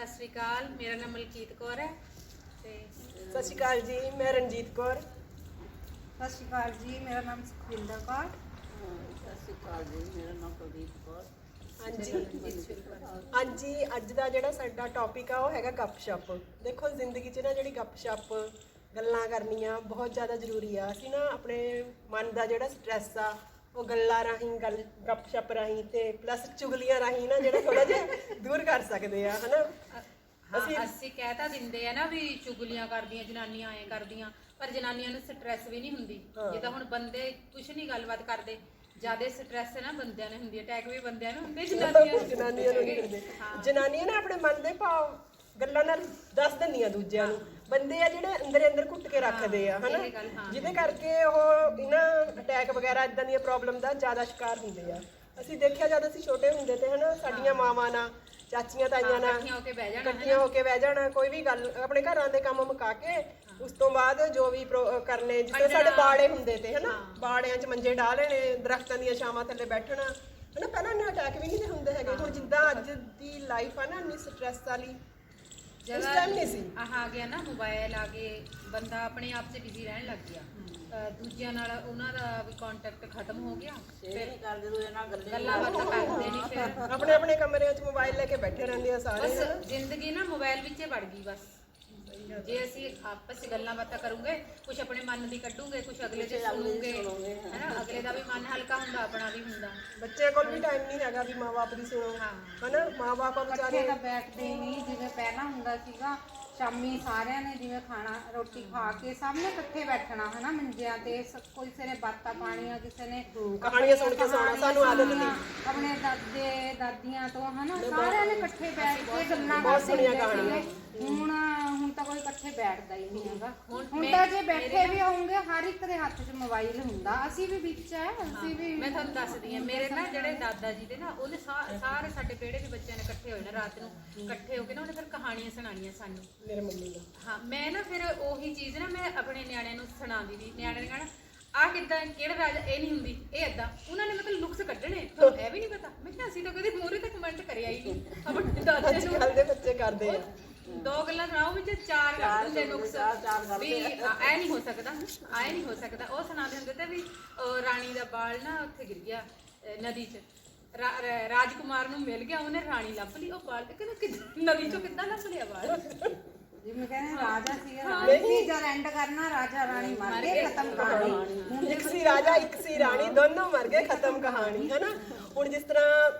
ਸਤਿ ਸ਼੍ਰੀ ਅਕਾਲ ਮੇਰਾ ਨਾਮ ਮਲਕੀਤ ਕੌਰ ਹੈ ਤੇ ਸਤਿ ਸ਼੍ਰੀ ਅਕਾਲ ਜੀ ਮੈਂ ਰਣਜੀਤ ਕੌਰ। ਸਤਿ ਸ਼੍ਰੀ ਅਕਾਲ ਜੀ ਮੇਰਾ ਨਾਮ ਸੁਖਵਿੰਦਰ ਕੌਰ। ਸਤਿ ਸ਼੍ਰੀ ਅਕਾਲ ਜੀ ਮੇਰਾ ਨਾਮ ਕੁਲਦੀਪ ਕੌਰ। ਹਾਂਜੀ ਹਾਂਜੀ ਅੱਜ ਦਾ ਜਿਹੜਾ ਸਾਡਾ ਟੌਪਿਕ ਆ ਉਹ ਹੈਗਾ ਗੱਪਸ਼ਪ। ਦੇਖੋ ਜ਼ਿੰਦਗੀ 'ਚ ਨਾ ਜਿਹੜੀ ਗੱਪਸ਼ਪ ਗੱਲਾਂ ਕਰਨੀਆਂ ਬਹੁਤ ਜ਼ਿਆਦਾ ਜ਼ਰੂਰੀ ਆ। ਅਸੀਂ ਨਾ ਆਪਣੇ ਮਨ ਦਾ ਜਿਹੜਾ ਸਟ੍ਰੈਸ ਆ ਉਹ ਗੱਲਾਂ ਰਾਹੀਂ ਗੱਲ ਗੱਪਸ਼ਪ ਰਾਹੀਂ ਤੇ ਪਲੱਸ ਚੁਗਲੀਆਂ ਰਾਹੀਂ ਨਾ ਜਿਹੜਾ ਥੋੜਾ ਜਿਹਾ ਦੂਰ ਕਰ ਸਕਦੇ ਆ ਹਨਾ ਅਸੀਂ ਅਸੀਂ ਕਹਿ ਤਾਂ ਦਿੰਦੇ ਆ ਨਾ ਵੀ ਚੁਗਲੀਆਂ ਕਰਦੀਆਂ ਜਨਾਨੀਆਂ ਐ ਕਰਦੀਆਂ ਪਰ ਜਨਾਨੀਆਂ ਨੂੰ ਸਟ੍ਰੈਸ ਵੀ ਨਹੀਂ ਹੁੰਦੀ ਹਾਂ। ਜਿੱਦਾਂ ਹੁਣ ਬੰਦੇ ਕੁਝ ਨਹੀਂ ਗੱਲਬਾਤ ਕਰਦੇ ਜਿਆਦੇ ਸਟ੍ਰੈਸ ਨਾ ਬੰਦਿਆਂ ਨੂੰ ਹੁੰਦੀ ਅਟੈਕ ਵੀ ਬੰਦਿਆਂ ਨੂੰ ਹੁੰਦੇ ਜਨਾਨੀਆਂ ਨੂੰ ਜਨਾਨੀਆਂ ਨੂੰ ਨਹੀਂ ਕਰਦੇ ਹਾਂ। ਜਨਾਨੀਆਂ ਨਾ ਆਪਣੇ ਮਨ ਦੇ ਭਾਵ ਗੱਲਾਂ ਨਾਲ ਦੱਸ ਦਿੰਦੀਆਂ ਦੂਜਿਆਂ ਨੂੰ। ਬੰਦੇ ਆ ਜਿਹੜੇ ਅੰਦਰ ਅੰਦਰ ਘੁੱਟ ਕੇ ਰੱਖਦੇ ਆ ਹਨਾ? ਇਹ ਗੱਲ, ਹਾਂ। ਜਿਹਦੇ ਕਰਕੇ ਉਹ ਇਹਨਾਂ ਅਟੈਕ ਵਗੈਰਾ ਇਦਾਂ ਦੀਆਂ ਪ੍ਰੋਬਲਮ ਦਾ ਜ਼ਿਆਦਾ ਸ਼ਿਕਾਰ ਹੁੰਦੇ ਆ। ਅਸੀਂ ਦੇਖਿਆ ਜਦ ਅਸੀਂ ਛੋਟੇ ਹੁੰਦੇ ਤੇ ਹਨਾ ਸਾਡੀਆਂ ਮਾਵਾਂ ਨਾਲ ਚਾਚੀਆਂ ਤਾਈਆਂ ਨਾਲ ਇਕੱਠੀਆਂ ਹੋ ਕੇ ਬਹਿ ਜਾਣਾ ਇਕੱਠੀਆਂ ਹੋ ਕੇ ਬਹਿ ਜਾਣਾ ਕੋਈ ਵੀ ਗੱਲ ਆਪਣੇ ਘਰਾਂ ਦੇ ਕੰਮ ਮੁਕਾ ਕੇ ਉਸ ਤੋਂ ਬਾਅਦ ਜੋ ਵੀ ਪ੍ਰੋ- ਕਰਨੇ ਤਰ੍ਹਾਂ ਸਾਡੇ ਬਾੜੇ ਹੁੰਦੇ ਤੇ ਹਨਾ? ਬਾੜਿਆਂ 'ਚ ਮੰਜੇ ਢਾ ਲੈਣੇ ਦਰਖਤਾਂ ਦੀਆਂ ਛਾਵਾਂ ਥੱਲੇ ਬੈਠਣਾ। ਹਨਾ ਪਹਿਲਾਂ ਇੰਨੇ ਅਟੈਕ ਵੀ ਨਹੀਂ ਹੁੰਦੇ ਹੈਗੇ। ਹੁਣ ਜਿੱਦਾਂ ਅੱਜ ਦੀ ਲਾਈਫ ਆ ਨਾ ਇੰਨੀ ਸਟ੍ਰੈਸ ਵਾਲੀ ਉਸ ਟਾਈਮ ਨਹੀਂ ਸੀ। ਆਹ ਆ ਗਿਆ ਨਾ ਮੋਬਾਈਲ ਆ ਗਏ ਬੰਦਾ ਆਪਣੇ ਆਪ 'ਚ ਬਿਜ਼ੀ ਰਹਿਣ ਲੱਗ ਗਿਆ। ਅਹ ਦੂਜਿਆਂ ਨਾਲ ਉਹਨਾਂ ਦਾ ਵੀ ਕੰਟੈਕਟ ਖਤਮ ਹੋ ਗਿਆ ਸ਼ੇਅਰ ਨਹੀਂ ਕਰਦੇ ਦੂਜੇ ਨਾਲ ਗੱਲੇ ਗੱਲਾਂ ਬਾਤਾਂ ਕਰਦੇ ਨਹੀਂ ਫਿਰ ਆਪਣੇ ਆਪਣੇ ਕਮਰਿਆਂ 'ਚ ਮੋਬਾਈਲ ਲੈ ਕੇ ਬੈਠੇ ਰਹਿੰਦੇ ਆ ਸਾਰੇ ਬਸ ਜ਼ਿੰਦਗੀ ਨਾ ਮੋਬਾਈਲ ਵਿੱਚ ਹੀ ਵੜ ਗਈ ਬਸ। ਜੇ ਅਸੀਂ ਆਪਸ ਵਿੱਚ ਗੱਲਾਂ ਬਾਤਾਂ ਕਰੂਗੇ ਕੁਝ ਆਪਣੇ ਮਨ ਦੀ ਕੱਢੂਗੇ ਕੁਝ ਅਗਲੇ ਦੇ ਸੁਣੂਗੇ ਹੈਨਾ? ਅਗਲੇ ਦਾ ਵੀ ਮਨ ਹਲਕਾ ਹੁੰਦਾ ਆਪਣਾ ਵੀ ਹੁੰਦਾ। ਬੱਚਿਆਂ ਕੋਲ ਵੀ ਟਾਈਮ ਨਹੀਂ ਹੈਗਾ ਵੀ ਮਾਂ-ਬਾਪ ਦੀ ਸੁਣੋ ਹਨਾ? ਮਾਂ-ਬਾਪ ਵਿਚਾਰੇ ਤਾਂ ਬੈਠਦੇ ਨਹੀਂ ਜਿਵੇਂ ਪਹਿਲਾਂ ਹੁੰਦਾ ਸੀਗਾ ਸ਼ਾਮੀ ਸਾਰਿਆਂ ਨੇ ਜਿਵੇਂ ਖਾਣਾ ਰੋਟੀ ਖਾ ਕੇ ਸਭ ਨੇ ਇਕੱਠੇ ਬੈਠਣਾ ਹਨਾ? ਮੰਜਿਆਂ ਤੇ ਸ- ਕਿਸੇ ਨੇ ਬਾਤਾਂ ਪਾਣੀਆਂ ਕਿਸੇ ਨੇ ਕਹਾਣੀਆਂ ਸੁਣ ਕੇ ਸੌਣਾ ਸਾਨੂੰ ਆਦਤ ਨਹੀਂ। ਆਪਣੇ ਦਾਦੇ ਦਾਦੀਆਂ ਤੋਂ ਹਨਾ? ਸਾਰਿਆਂ ਨੇ ਇਕੱਠੇ ਬੈਠ ਕੇ ਗੱਲਾਂ ਕਰਦੇ ਹੁੰਦੇ। ਹੁਣ ਕੋਈ ਬੈਠਦਾ ਹੀ ਨਹੀਂ ਹੈਗਾ। ਹੁਣ ਤਾਂ ਜੇ ਬੈਠੇ ਵੀ ਹੋਣਗੇ ਹਰ ਇੱਕ ਦੇ ਹੱਥ 'ਚ ਮੋਬਾਈਲ ਹੁੰਦਾ। ਅਸੀਂ ਵੀ ਵਿੱਚ ਹੈ ਅਸੀਂ ਵੀ ਮੈਂ ਤੁਹਾਨੂੰ ਦੱਸਦੀ ਹਾਂ ਮੇਰੇ ਨਾ ਜਿਹੜੇ ਦਾਦਾ ਜੀ ਦੇ ਨਾ ਉਹਨੇ ਸਾ- ਸਾਰੇ ਸਾਡੇ ਪਿਹੜੇ ਦੇ ਬੱਚਿਆਂ ਨੇ ਇਕੱਠੇ ਹੋਏ ਨਾ ਰਾਤ ਨੂੰ। ਇਕੱਠੇ ਹੋ ਕੇ ਨਾ ਉਹਨੇ ਫਿਰ ਕਹਾਣੀਆਂ ਸੁਣਾਉਣੀਆਂ ਸਾਨੂੰ। ਮੇਰੇ ਮੰਮੀ ਦਾ। ਹਾਂ ਮੈਂ ਨਾ ਫਿਰ ਉਹੀ ਚੀਜ਼ ਨਾ ਮੈਂ ਆਪਣੇ ਨਿਆਣਿਆਂ ਨੂੰ ਸੁਣਾਉਂਦੀ ਸੀ। ਨਿਆਣਿਆਂ ਨੇ ਕਹਿਣਾ ਆ ਕਿੱਦਾਂ ਕਿਹੜਾ ਰਾਜਾ ਇਹ ਨਹੀਂ ਹੁੰਦੀ ਇਹ ਏਦਾਂ। ਉਹਨਾਂ ਨੇ ਮਤਲਬ ਨੁਕਸ ਕੱਢਣੇ ਤੁਹਾਨੂੰ ਇਹ ਵੀ ਨਹੀਂ ਪਤਾ। ਮੈਂ ਕਿਹਾ ਅਸੀਂ ਤਾਂ ਕਦੇ ਮੂਹਰੇ ਤੇ ਕਮੈਂਟ ਕਰਿਆ ਹੀ ਨਹੀਂ। ਆਪਣੇ ਦਾਦੇ ਅੱਜ ਨੂੰ ਕੱਲ ਦੇ ਬੱਚੇ ਕਰਦੇ ਆ। ਦੋ ਗੱਲਾਂ ਸੁਣਾਓ ਵਿੱਚ ਚਾਰ ਕਰ ਦਿੰਦੇ ਨੁਕਸ ਵੀ ਐ ਨਹੀਂ ਹੋ ਸਕਦਾ ਐ ਨਹੀਂ ਹੋ ਸਕਦਾ। ਉਹ ਸੁਣਾਉਂਦੇ ਹੁੰਦੇ ਤੇ ਵੀ ਰਾਣੀ ਦਾ ਬਾਲ ਨਾ ਉੱਥੇ ਗਿਰ ਗਿਆ ਅਹ ਨਦੀ 'ਚ। ਰਾ- ਰਾ- ਰਾਜਕੁਮਾਰ ਨੂੰ ਮਿਲ ਗਿਆ ਉਹਨੇ ਰਾਣੀ ਲੱਭ ਲਈ ਉਹ ਬਾਲ। ਕਹਿੰਦਾ ਕਿੱਦਾਂ- ਨਦੀ 'ਚੋਂ ਕਿੱਦਾਂ ਲੱਭ ਲਿਆ ਬਾਲ? ਜਿਵੇਂ ਕਹਿੰਦੇ ਰਾਜਾ ਸੀ ਰਾਣੀ ਜਦ ਐਂਡ ਕਰਨਾ ਰਾਜਾ ਰਾਣੀ ਮਰ ਗਏ ਖਤਮ ਕਹਾਣੀ। ਹੁਣ ਇੱਕ ਸੀ ਰਾਜਾ ਇੱਕ ਸੀ ਰਾਣੀ ਦੋਨੋਂ ਮਰ ਗਏ ਖਤਮ ਕਹਾਣੀ ਹੈਨਾ? ਹੁਣ ਜਿਸ ਤਰ੍ਹਾਂ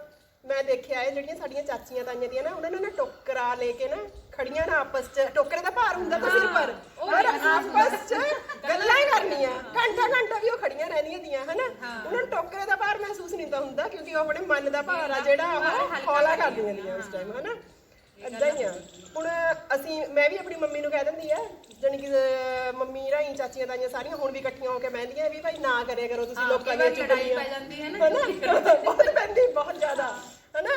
ਮੈਂ ਦੇਖਿਆ ਇਹ ਜਿਹੜੀਆਂ ਸਾਡੀਆਂ ਚਾਚੀਆਂ ਤਾਈਆਂ ਦੀਆਂ ਨਾ ਉਹਨਾਂ ਨੇ ਨਾ ਟੋਕਰਾ ਲੈ ਕੇ ਨਾ ਖੜੀਆਂ ਨਾ ਆਪਸ ਚ। ਟੋਕਰੇ ਦਾ ਭਾਰ ਹੁੰਦਾ ਤਾਂ ਸਿਰ ਪਰ। ਔਰ ਆਪਸ ਚ ਗੱਲਾਂ ਹੀ ਕਰਨੀਆਂ। ਘੰਟਾ ਘੰਟਾ ਵੀ ਉਹ ਖੜੀਆਂ ਰਹਿੰਦੀਆਂ ਦੀਆਂ ਹਨਾ? ਉਹਨਾਂ ਨੂੰ ਟੋਕਰੇ ਦਾ ਭਾਰ ਮਹਿਸੂਸ ਨਹੀਂ ਤਾਂ ਹੁੰਦਾ ਕਿਉਂਕਿ ਉਹ ਆਪਣੇ ਮਨ ਦਾ ਭਾਰ ਆ ਜਿਹੜਾ ਉਹ ਹੌਲਾ ਕਰਦੀਆਂ ਦੀਆਂ ਉਸ ਟਾਈਮ ਹਨਾ? ਏਦਾਂ ਹੀ ਆ। ਹੁਣ ਅਸੀਂ ਮੈਂ ਵੀ ਆਪਣੀ ਮੰਮੀ ਨੂੰ ਕਹਿ ਦਿੰਦੀ ਆ ਜਾਣੀ ਕਿ ਮੰਮੀ ਰਾਈ ਚਾਚੀਆਂ ਤਾਈਆਂ ਸਾਰੀਆਂ ਹੁਣ ਵੀ ਇਕੱਠੀਆਂ ਹੋ ਕੇ ਬਹਿੰਦੀਆਂ ਵੀ ਭਾਈ ਨਾ ਕਰਿਆ ਕਰੋ ਤੁਸੀਂ ਲੋਕਾਂ ਦੀਆਂ ਚੁਗਲੀਆਂ। ਪੈ ਜਾਂਦੀ ਹੈ ਨਾ। ਬਹੁਤ ਪੈਂਦੀ ਬਹੁਤ ਜ਼ਿਆਦਾ ਹਨਾ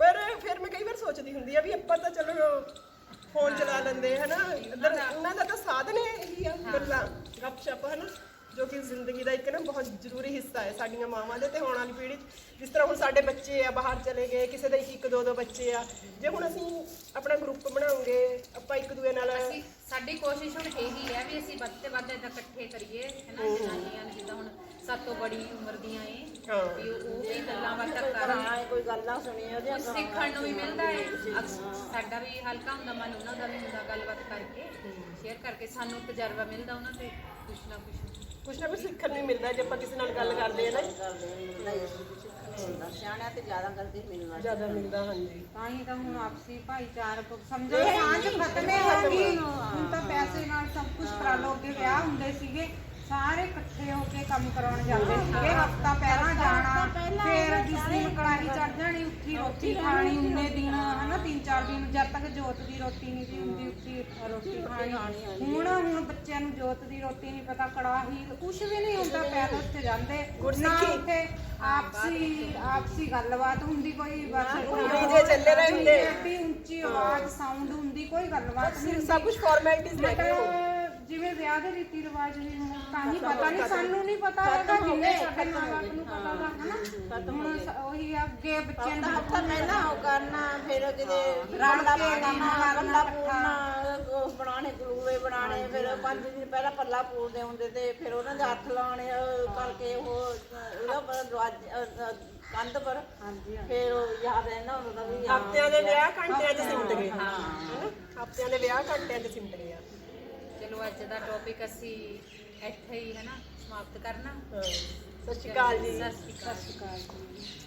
ਪਰ ਫਿਰ ਮੈਂ ਕਈ ਹੁੰਦੀ ਆ ਵੀ ਆਪਾਂ ਤਾਂ ਚਲੋ ਫੋਨ ਚਲਾ ਲੈਂਦੇ ਹਨਾ? ਇੱਧਰ ਉਹਨਾਂ ਦਾ ਤਾਂ ਸਾਧਨ ਹੈ ਇਹੀ ਆ ਗੱਲਾਂ ਗੱਪਸ਼ਪ ਹਨਾ? ਜੋ ਕਿ ਜ਼ਿੰਦਗੀ ਦਾ ਇੱਕ ਨਾ ਬਹੁਤ ਜ਼ਰੂਰੀ ਹਿੱਸਾ ਹੈ ਸਾਡੀਆਂ ਮਾਵਾਂ ਦੇ ਤੇ ਆਉਣ ਵਾਲੀ ਪੀੜ੍ਹੀ 'ਚ। ਜਿਸ ਤਰ੍ਹਾਂ ਹੁਣ ਸਾਡੇ ਬੱਚੇ ਆ ਬਾਹਰ ਚਲੇ ਗਏ ਕਿਸੇ ਦੇ ਇੱਕ ਇੱਕ ਦੋ ਦੋ ਬੱਚੇ ਆ। ਜੇ ਹੁਣ ਅਸੀਂ ਆਪਣਾ ਗਰੁੱਪ ਬਣਾਉਂਗੇ ਆਪਾਂ ਇੱਕ ਦੂਏ ਨਾਲ ਅਸੀਂ ਸਾਡੀ ਕੋਸ਼ਿਸ਼ ਹੁਣ ਇਹੀ ਹੈ ਵੀ ਅਸੀਂ ਵੱਧ ਤੋਂ ਵੱਧ ਇਕੱਠੇ ਕਰੀਏ ਜਨਾਨੀਆਂ ਨੂੰ ਜਿੱਦਾਂ ਹੁਣ ਸਭ ਤੋਂ ਬੜੀ ਉਮਰ ਦੀਆਂ ਏ ਹਾਂ। ਵੀ ਉਹ ਉਹ ਵੀ ਗੱਲਾਂ ਬਾਤਾਂ ਕਰਾਂਗੇ ਕੋਈ ਗੱਲਾਂ ਸੁਣੀਏ ਉਹਦੀਆਂ ਸਿੱਖਣ ਨੂੰ ਵੀ ਮਿਲਦਾ ਹੈ। ਅਕਸ- ਸਾਡਾ ਵੀ ਹਲਕਾ ਹੁੰਦਾ ਮਨ ਉਹਨਾਂ ਦਾ ਵੀ ਹੁੰਦਾ ਗੱਲਬਾਤ ਕਰਕੇ। ਸ਼ੇਅਰ ਕਰਕੇ ਸਾਨੂੰ ਤਜਰਬਾ ਮਿਲਦਾ ਉਹਨਾਂ ਤੇ ਕੁਛ ਨਾ ਕੁਛ। ਕੁਛ ਨਾ ਕੁਛ ਸਿੱਖਣ ਨੂੰ ਮਿਲਦਾ ਜੇ ਆਪਾਂ ਕਿਸੇ ਨਾਲ ਗੱਲ ਕਰਦੇ ਆ ਨਾ ਸਿਆਣਿਆਂ ਤੇ ਜ਼ਿਆਦਾ ਗਲਤੀ ਮਿਲਣਾ ਜ਼ਿਆਦਾ ਮਿਲਦਾ ਹਾਂਜੀ। ਤਾਂ ਹੀ ਤਾਂ ਹੁਣ ਆਪਸੀ ਭਾਈਚਾਰਕ ਸਮਝੋ ਸਾਂਝ ਖਤਮ ਹੀ ਗਈ। ਹੁਣ ਤਾਂ ਪੈਸੇ ਨਾਲ ਸਭ ਕੁਝ ਕਰਾ ਲਓ ਅੱਗੇ ਵਿਆਹ ਹੁੰਦੇ ਸੀਗੇ। ਸਾਰੇ ਇਕੱਠੇ ਹੋ ਕੇ ਕੰਮ ਕਰਾਉਣ ਜਾਂਦੇ ਸੀਗੇ। ਹਫਤਾ ਪਹਿਲਾਂ ਜਾਣਾ ਫਿਰ ਜਿਸ ਦਿਨ ਕੜਾਹੀ ਚੜ ਜਾਣੀ ਉੱਠੀ ਰੋਟੀ ਖਾਣੀ ਉਨੇ ਦਿਨ ਹਨਾ ਤਿੰਨ ਚਾਰ ਦਿਨ ਜਦ ਤੱਕ ਜੋਤ ਦੀ ਰੋਟੀ ਨਹੀਂ ਸੀ ਹੁੰਦੀ ਉੱਠੀ ਰੋਟੀ ਖਾਣੀ। ਹੁਣ ਹੁਣ ਬੱਚਿਆਂ ਨੂੰ ਜੋਤ ਦੀ ਰੋਟੀ ਨਹੀਂ ਪਤਾ ਕੜਾਹੀ ਕੁਝ ਵੀ ਨਹੀਂ ਹੁੰਦਾ ਪੈਦਲ ਤੇ ਜਾਂਦੇ। ਨਾ ਉੱਥੇ ਆਪਸੀ ਆਪਸੀ ਗੱਲਬਾਤ ਹੁੰਦੀ ਕੋਈ ਬਸ ਡੀਜੇ ਚੱਲੇ ਰਹੇ ਹੁੰਦੇ ਐਡੀ ਉੱਚੀ ਆਵਾਜ਼ ਸਾਊਂਡ ਹੁੰਦੀ ਕੋਈ ਗੱਲਬਾਤ ਨਹੀਂ ਸਭ ਕੁਝ ਫਾਰਮੈਲਿਟੀਜ਼ ਹੁਣ। ਮਤਲਬ ਜਿਵੇਂ ਵਿਆਹ ਦੇ ਰੀਤੀ ਰਿਵਾਜ ਹੁਣ ਤਾਂ ਹੀ ਪਤਾ ਨਹੀਂ ਸਾਨੂੰ ਨਹੀਂ ਪਤਾ ਹੈਗਾ ਜਿੰਨੇ ਸਾਡੇ ਮਾਂ-ਬਾਪ ਨੂੰ ਪਤਾ ਦਾ ਹਨਾ? ਹੁਣ ਸ- ਉਹੀ ਆ, ਅੱਗੇ ਬੱਚਿਆਂ ਨੂੰ ਹਫਤਾ ਪਹਿਲਾਂ ਉਹ ਕਰਨਾ ਫਿਰ ਕਿਤੇ ਪਾਉਣਾ ਕਰਨਾ, ਪੱਲਾ ਪੂਰਨਾ ਉਹ ਬਣਾਣੇ ਗਲੂਏ ਬਣਾਣੇ ਫਿਰ ਪੰਜ ਦਿਨ ਪਹਿਲਾਂ ਪੱਲਾ ਪੂਰਦੇ ਹੁੰਦੇ ਤੇ ਫਿਰ ਉਹਨਾਂ ਦੇ ਹੱਥ ਲਾਉਣੇ ਉਹ ਕਰਕੇ ਉਹ ਉਹਦਾ ਪਰ ਦਰਵਾਜ਼ੇ ਕੰਧ ਪਰ ਹਾਂਜੀ ਫਿਰ ਉਹ ਯਾਦ ਰਹਿੰਦਾ ਹੁੰਦਾ ਵੀ ਹਾਂ, ਹਫਤਿਆਂ ਦੇ ਵਿਆਹ ਘੰਟਿਆਂ 'ਚ ਸਿਮਟ ਗਏ। ਹਨਾ? ਹਫਤਿਆਂ ਦੇ ਵਿਆਹ ਘੰਟਿਆਂ 'ਚ ਸਿਮਟ ਗਏ। ਚਲੋ ਅੱਜ ਦਾ ਟੌਪਿਕ ਅਸੀਂ ਇੱਥੇ ਹੀ ਹੈ ਨਾ ਸਮਾਪਤ ਕਰਨਾ। ਸਤਿ ਸ਼੍ਰੀ ਅਕਾਲ ਜੀ। ਸਤਿ ਸ਼੍ਰੀ ਅਕਾਲ ਜੀ।